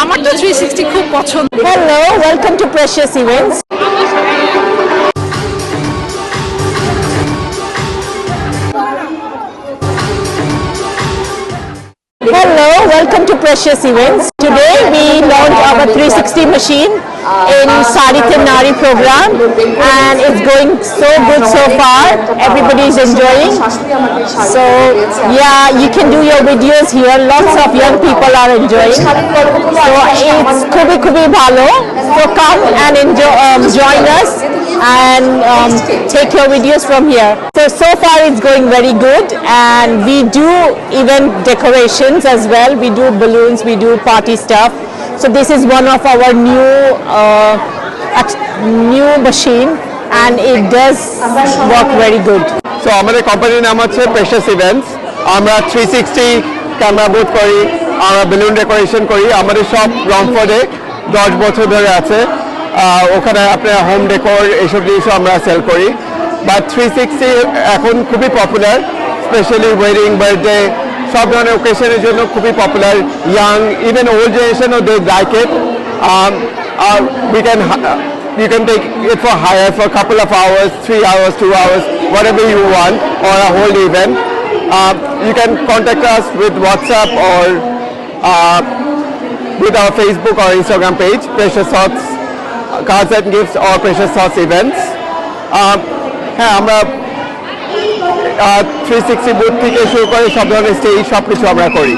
আমার তো three sixty খুব পছন্দ Hello, welcome to Precious Events. Hello, welcome to Precious Events. Today we launched our 360 machine in Sari Nari program and it's going so good so far. Everybody is enjoying. So yeah, you can do your videos here. Lots of young people are enjoying. So it's kubi kubi bhalo. So come and enjoy, um, join us and um, take your videos from here. So so far it's going very good and we do event decorations as well. We do balloons, we do party stuff. So this is one of our new uh, new machine and it does work very good. So আমাদের কোম্পানির নাম হচ্ছে precious events আমরা three sixty camera booth করি আমরা balloon decoration করি আমাদের সব রংফোর্ডে দশ বছর ধরে আছে ওখানে আপনার হোম ডেকোর এইসব জিনিসও আমরা সেল করি বা থ্রি সিক্সটি এখন খুবই পপুলার স্পেশালি ওয়েডিং বার্থডে সব ধরনের ওকেশনের জন্য খুবই popular young even old জেনারেশনও they like it we can you can take it for hire for a couple of hours, three hours, two hours, whatever you want, or a whole event. Uh, you can contact us with WhatsApp or uh, with our Facebook or Instagram page, Precious Thoughts uh, Cards and Gifts or Precious Thoughts Events. Uh, হ্যাঁ আমরা three sixty booth থেকে শুরু করে সব ধরনের stage সব কিছু আমরা করি।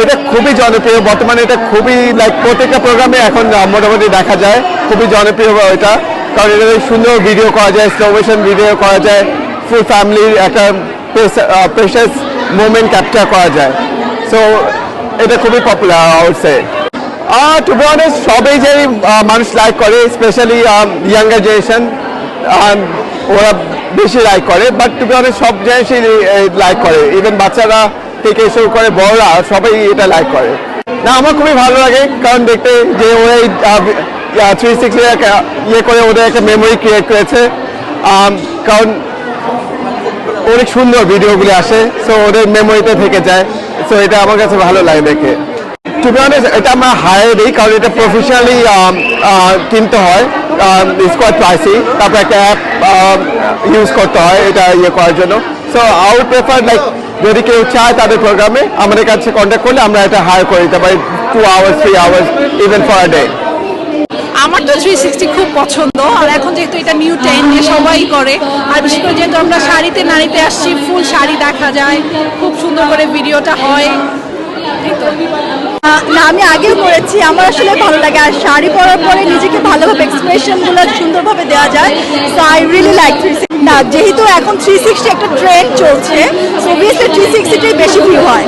এটা খুবই জনপ্রিয়, বর্তমানে এটা খুবই লাইক প্রত্যেকটা প্রোগ্রামে এখন মোটামুটি দেখা যায়, খুবই জনপ্রিয় এটা। কারণ এটা সুন্দর ভিডিও করা যায় স্লোভেশন ভিডিও করা যায় ফুল ফ্যামিলির একটা প্রেশাস মোমেন্ট ক্যাপচার করা যায়। সো এটা খুবই popular outside to be honest সবই যে মানুষ লাইক করে স্পেশালি ইয়াঙ্গার জেনারেশন ওরা বেশি লাইক করে বাট টু অনেস্ট সব জিনিসই লাইক করে। ইভেন বাচ্চারা থেকে শুরু করে বড়রা, সবাই এটা লাইক করে। না, আমার খুবই ভালো লাগে, কারণ দেখতে যে ওরা এই থ্রি সিক্সটি ইয়ে করে ওদের একটা মেমোরি ক্রিয়েট করেছে। কারণ অনেক সুন্দর ভিডিওগুলি আসে সো ওদের মেমোরিতে থেকে যায়। সো এটা আমার কাছে ভালো লাগে দেখে। টু এটা আমরা হায়ার দিই, কারণ এটা প্রফেশনালি কিনতে হয়। ইটস কোয়াইট প্রাইসি তারপর একটা অ্যাপ ইউজ করতে হয় এটা ইয়ে করার জন্য। So I would prefer like যদি কেউ চায় তাদের প্রোগ্রামে আমাদের কাছে কন্ট্যাক্ট করলে আমরা এটা হায়ার করে দিতে পারি। Two hours three hours even for a day আমার তো থ্রি সিক্সটি খুব পছন্দ, আর এখন যেহেতু এটা নিউ ট্রেন্ডে সবাই করে, আর বিশেষ করে যেহেতু আমরা শাড়িতে নাড়িতে আসছি, ফুল শাড়ি দেখা যায়, খুব সুন্দর করে ভিডিওটা হয়। না, আমি আগেও করেছি। আমার আসলে ভালো লাগে। আর শাড়ি পরার পরে নিজেকে ভালোভাবে এক্সপ্রেশনগুলো সুন্দরভাবে দেওয়া যায়। So I really like three না, যেহেতু এখন থ্রি সিক্সটি একটা ট্রেন্ড চলছে সো অবভিয়াসলি থ্রি সিক্সটিটাই বেশি ভিউ হয়।